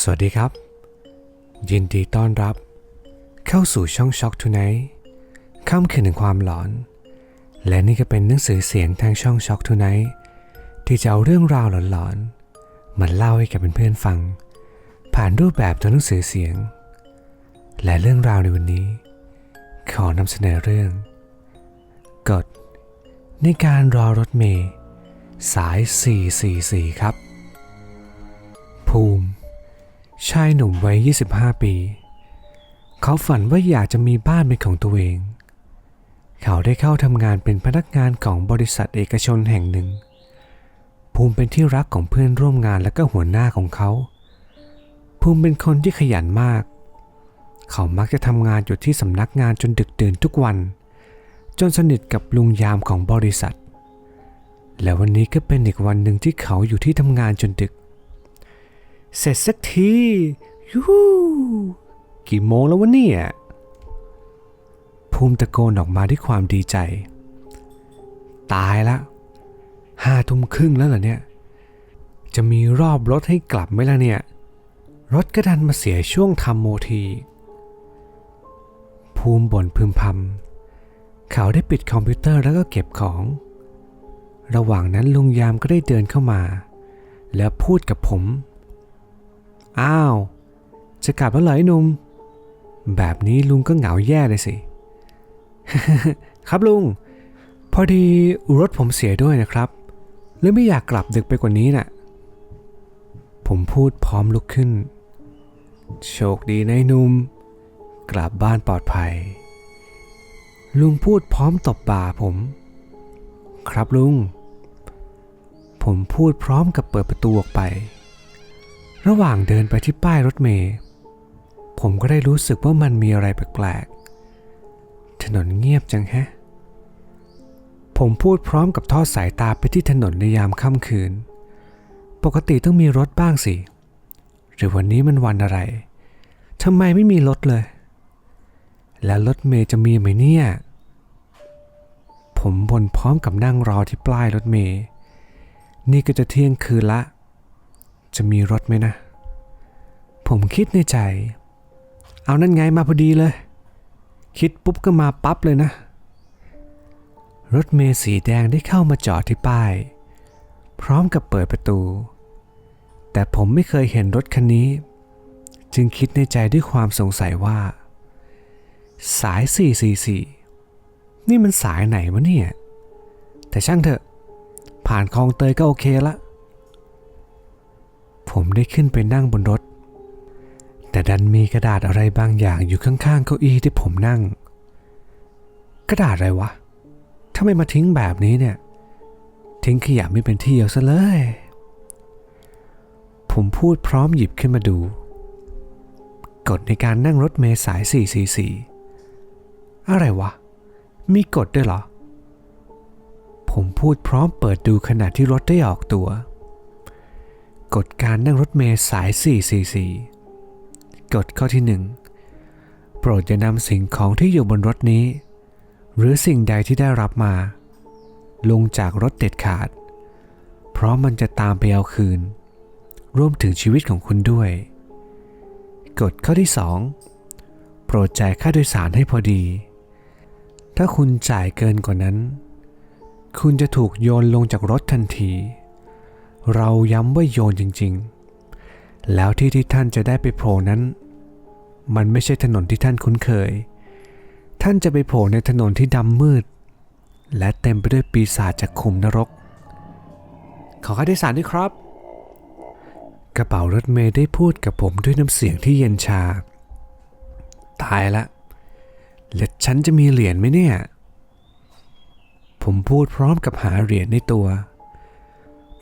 สวัสดีครับ ยินดีต้อนรับ เข้าสู่ช่องช็อกทูไนท์ค่ำคืนแห่งความหลอน และนี่ก็เป็นหนังสือเสียงทางช่องช็อกทูไนท์ที่จะเอาเรื่องราวหลอนๆมาเล่าให้กับเพื่อนๆฟัง ผ่านรูปแบบตัวหนังสือเสียง และเรื่องราวในวันนี้ ขอนำเสนอเรื่องกฎในการรอรถเมล์สาย 444 ครับ ชายหนุ่มวัย 25 ปี เขาฝันว่าอยากจะมีบ้านเป็นของตัวเอง เขาได้เข้าทำงานเป็นพนักงานของบริษัทเอกชนแห่งหนึ่ง ภูมิเป็นที่รักของเพื่อนร่วมงานและก็หัวหน้าของเขา ภูมิเป็นคนที่ขยันมาก เขามักจะทำงานอยู่ที่สำนักงานจนดึกดื่นทุกวัน จนสนิทกับลุงยามของบริษัท และวันนี้ก็เป็นอีกวันหนึ่งที่เขาอยู่ที่ทำงานจนดึก เสร็จสักทียูฮูกี่โมงแล้ววะเนี่ยภูมิตะโกนออกมาด้วยความดีใจ ตายละห้าทุ่มครึ่งแล้วเหรอเนี่ย จะมีรอบรถให้กลับไหมล่ะเนี่ย รถก็ดันมาเสียช่วงทำโมที ภูมิบ่นพึมพำเขาได้ปิดคอมพิวเตอร์แล้วก็เก็บของ ระหว่างนั้นลุงยามก็ได้เดินเข้ามา แล้วพูดกับผม อ้าว จะกลับแล้วเหรอไอ้หนุ่ม แบบนี้ลุงก็เหงาแย่เลยสิ ครับลุง พอดีรถผมเสียด้วยนะครับเลยไม่อยากกลับดึกไปกว่านี้น่ะ ผมพูดพร้อมลุกขึ้น โชคดีนะไอ้หนุ่ม กลับบ้านปลอดภัย ลุงพูดพร้อมตบบ่าผม ครับลุง ผมพูดพร้อมกับเปิดประตูออกไป ระหว่างเดินไปที่ป้ายรถเมล์ผมก็ได้รู้สึกว่ามันมีอะไรแปลกๆ ถนนเงียบจังแฮะ ผมพูดพร้อมกับทอดสายตาไปที่ถนนในยามค่ำคืน ปกติต้องมีรถบ้างสิ หรือวันนี้มันวันอะไร ทำไมไม่มีรถเลย แล้วรถเมย์จะมีไหมเนี่ย ผมบ่นพร้อมกับนั่งรอที่ปลายรถเมย์ นี่ก็จะเที่ยงคืนละ จะมีรถไหมนะ ผมคิดในใจ เอานั่นไงมาพอดีเลย คิดปุ๊บก็มาปั๊บเลยนะ รถเมล์สีแดงได้เข้ามาจอดที่ป้าย พร้อมกับเปิดประตู แต่ผมไม่เคยเห็นรถคันนี้ จึงคิดในใจด้วยความสงสัยว่า สาย 444 นี่มันสายไหนวะเนี่ย แต่ช่างเถอะ ผ่านคลองเตยก็โอเคละ ผมได้ขึ้นไปนั่งบนรถ แต่ดันมีกระดาษอะไรบางอย่างอยู่ข้างๆเก้าอี้ที่ผมนั่ง กระดาษอะไรวะทำไมมาทิ้งแบบนี้เนี่ย ทิ้งขยะไม่เป็นที่เอาซะเลย ผมพูดพร้อมหยิบขึ้นมาดูกฎในการนั่งรถเมล์สาย 444 อะไรวะ มีกฎด้วยเหรอ ผมพูดพร้อมเปิดดูขณะที่รถได้ออกตัว กฎการนั่งรถเมล์สาย 444 กฎข้อที่ 1 โปรดอย่านำสิ่งของที่อยู่บนรถนี้ หรือสิ่งใดที่ได้รับมา ลงจากรถเด็ดขาด เพราะมันจะตามไปเอาคืน รวมถึงชีวิตของคุณด้วย กฎข้อที่ 2 โปรดจ่ายค่าโดยสารให้พอดี ถ้าคุณจ่ายเกินกว่านั้น คุณจะถูกโยนลงจากรถทันที เราย้ำว่าโยนจริงๆ แล้วที่ที่ท่านจะได้ไปโผล่นั้น มันไม่ใช่ถนนที่ท่านคุ้นเคย ท่านจะไปโผล่ในถนนที่ดำมืด และเต็มไปด้วยปีศาจจากขุมนรก ขอค่าโดยสารด้วยครับ กระเป๋ารถเมย์ได้พูดกับผมด้วยน้ำเสียงที่เย็นชา ตายละ และฉันจะมีเหรียญไหมเนี่ย ผมพูดพร้อมกับหาเหรียญในตัว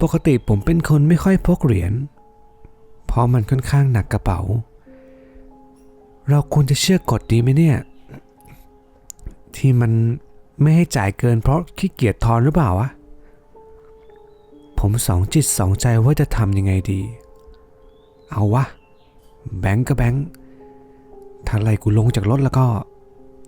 ปกติผมเป็นคนไม่ค่อยพกเหรียญ เพราะมันค่อนข้างหนักกระเป๋า เราควรจะเชื่อกฎดีไหมเนี่ย ที่มันไม่ให้จ่ายเกินเพราะขี้เกียจทอนหรือเปล่าวะ ผมสองจิตสองใจว่าจะทำยังไงดี เอาวะ แบงก์ก็แบงก์ถ้าไล่กูลงจากรถแล้วก็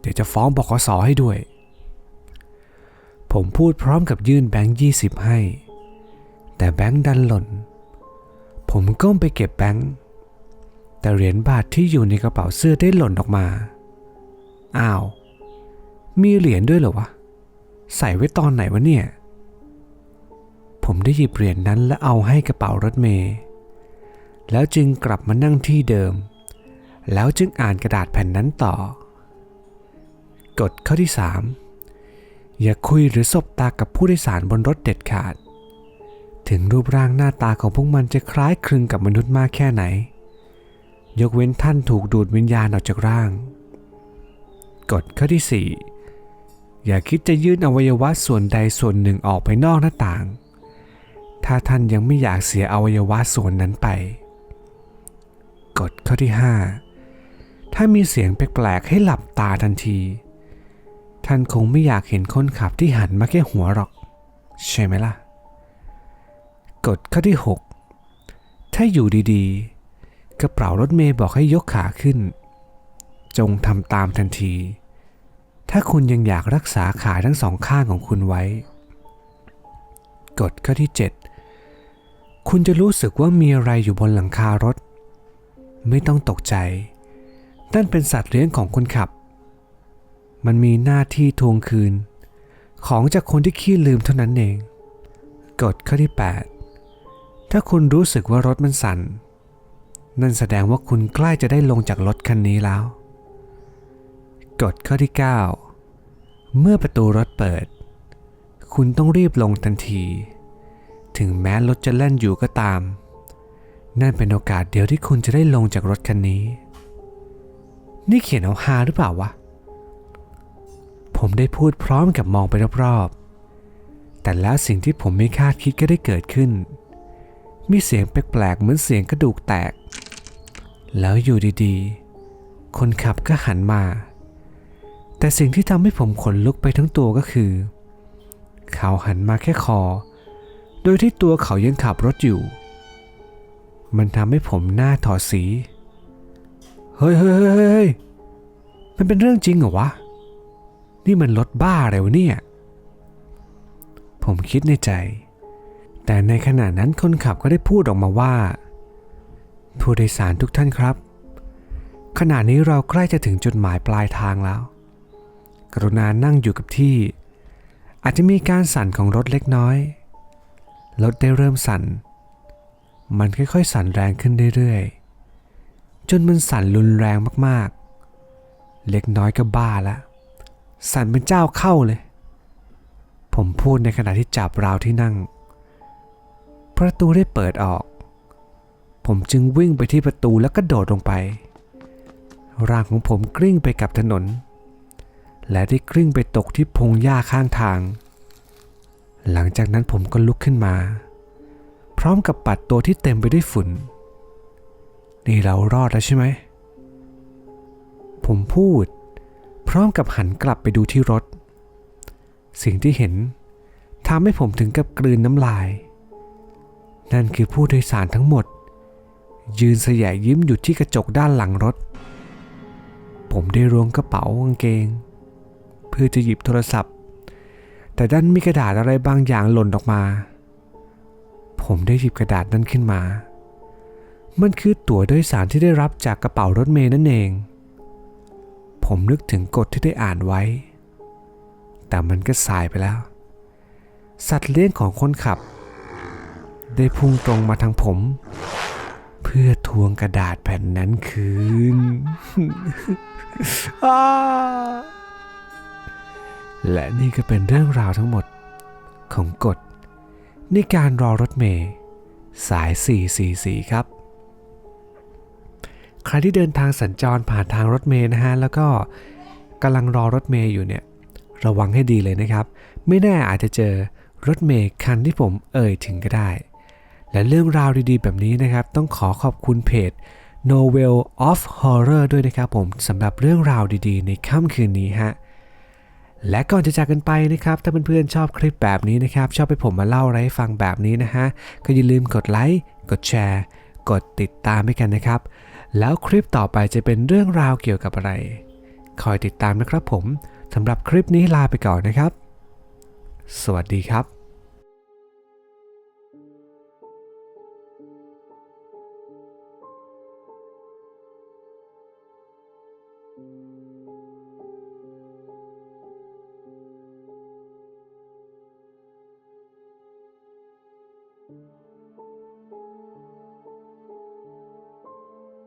เดี๋ยวจะฟ้องบกสให้ด้วย ผมพูดพร้อมกับยื่นแบงค์ยี่สิบให้ แต่แบงค์ดันหล่น ผมก้มไปเก็บแบงค์ แต่เหรียญบาทที่อยู่ในกระเป๋าเสื้อได้หล่นออกมา อ้าว มีเหรียญด้วยเหรอวะ ใส่ไว้ตอนไหนวะเนี่ย ผมได้หยิบเหรียญนนั้นและเอาให้กระเป๋ารถเมย์ แล้วจึงกลับมานั่งที่เดิม แล้วจึงอ่านกระดาษแผ่นนั้นต่อ กฎข้อที่ 3 อย่าคุยหรือสบตากับผู้โดยสารบนรถเด็ดขาด ถึงรูปร่างหน้าตาของพวกมันจะคล้ายคลึงกับมนุษย์มากแค่ไหน ยกเว้นท่านถูกดูดวิญญาณออกจากร่าง กฎข้อที่ 4 อย่าคิดจะยื่นอวัยวะส่วนใดส่วนหนึ่งออกไปนอกหน้าต่าง ถ้าท่านยังไม่อยากเสียอวัยวะส่วนนั้นไป กฎข้อที่ 5 ถ้ามีเสียงแปลกๆให้หลับตาทันที ท่านคงไม่อยากเห็นคนขับที่หันมาแค่หัวหรอก ใช่ไหมล่ะ กฎข้อที่ 6 ถ้าอยู่ดีๆ กระเป๋ารถเมย์บอกให้ยกขาขึ้น จงทำตามทันที ถ้าคุณยังอยากรักษาขาทั้งสองข้างของคุณไว้ กฎข้อที่ 7 คุณจะรู้สึกว่ามีอะไรอยู่บนหลังคารถ ไม่ต้องตกใจ นั่นเป็นสัตว์เลี้ยงของคนขับ มันมีหน้าที่ทวงคืน ของจากคนที่ขี้ลืมเท่านั้นเอง กฎข้อที่ 8 ถ้าคุณรู้สึกว่ารถมันสั่น นั่นแสดงว่าคุณใกล้จะได้ลงจากรถคันนี้แล้ว กฎข้อที่ 9 เมื่อประตูรถเปิด คุณต้องรีบลงทันที ถึงแม้รถจะแล่นอยู่ก็ตาม นั่นเป็นโอกาสเดียวที่คุณจะได้ลงจากรถคันนี้ นี่เขียนเอาฮาหรือเปล่าวะ ผมได้พูดพร้อมกับมองไปรอบๆ แต่แล้วสิ่งที่ผมไม่คาดคิดก็ได้เกิดขึ้น มีเสียงแปลกๆเหมือนเสียงกระดูกแตก แล้วอยู่ดีๆ คนขับก็หันมา แต่สิ่งที่ทำให้ผมขนลุกไปทั้งตัวก็คือ เขาหันมาแค่คอ โดยที่ตัวเขายังขับรถอยู่ มันทำให้ผมหน้าถอดสี เฮ้ยเฮ้ยเฮ้ยเฮ้ยมันเป็นเรื่องจริงเหรอวะ นี่มันรถบ้าอะไรวะเนี่ย ผมคิดในใจ แต่ในขณะนั้นคนขับก็ได้พูดออกมาว่า ผู้โดยสารทุกท่านครับ ขณะนี้เราใกล้จะถึงจุดหมายปลายทางแล้ว กรุณานั่งอยู่กับที่ อาจจะมีการสั่นของรถเล็กน้อยรถได้เริ่มสั่น มันค่อยๆ สั่นแรงขึ้นเรื่อยๆ จนมันสั่นรุนแรงมากๆ เล็กน้อยก็บ้าล้วสั่นเป็นเจ้าเข้าเลย ผมพูดในขณะที่จับราวที่นั่ง ประตูได้เปิดออก ผมจึงวิ่งไปที่ประตูแล้วก็โดดลงไป ร่างของผมกลิ้งไปกับถนน และได้กลิ้งไปตกที่พงหญ้าข้างทาง หลังจากนั้นผมก็ลุกขึ้นมา พร้อมกับปัดตัวที่เต็มไปด้วยฝุ่น นี่เรารอดแล้วใช่ไหม ผมพูด พร้อมกับหันกลับไปดูที่รถ สิ่งที่เห็นทำให้ผมถึงกับกลืนน้ำลาย นั่นคือผู้โดยสารทั้งหมด ยืนเสยยิ้มอยู่ที่กระจกด้านหลังรถ ผมได้รวงกระเป๋ากางเกง เพื่อจะหยิบโทรศัพท์ แต่ด้านมีกระดาษอะไรบางอย่างหล่นออกมา ผมได้หยิบกระดาษนั้นขึ้นมา มันคือตั๋วโดยสารที่ได้รับจากกระเป๋ารถเมย์นั่นเอง ผมนึกถึงกฎที่ได้อ่านไว้ แต่มันก็สายไปแล้ว สัตว์เลี้ยงของคนขับ ได้พุ่งตรงมาทางผม เพื่อทวงกระดาษแผ่นนั้นคืน และนี่ก็เป็นเรื่องราวทั้งหมดของกฎในการรอรถเมย์สาย 444 ครับ ใครที่เดินทางสัญจรผ่านทางรถเมย์นะฮะ แล้วก็กำลังรอรถเมย์อยู่เนี่ย ระวังให้ดีเลยนะครับ ไม่แน่อาจจะเจอรถเมย์คันที่ผมเอ่ยถึงก็ได้ และเรื่องราวดีๆ แบบนี้นะครับ ต้องขอขอบคุณเพจ Novel of Horror ด้วยนะครับผมสำหรับเรื่องราวดีๆ ในค่ำคืนนี้ฮะและก่อนจะจากกันไปนะครับ ถ้าเพื่อนๆชอบคลิปแบบนี้นะครับ ชอบไปผมมาเล่าอะไรให้ฟังแบบนี้นะฮะ ก็อย่าลืมกดไลค์ กดแชร์ กดติดตามให้กันนะครับ แล้วคลิปต่อไปจะเป็นเรื่องราวเกี่ยวกับอะไร คอยติดตามนะครับผมสำหรับคลิปนี้ลาไปก่อนนะครับ สวัสดีครับ「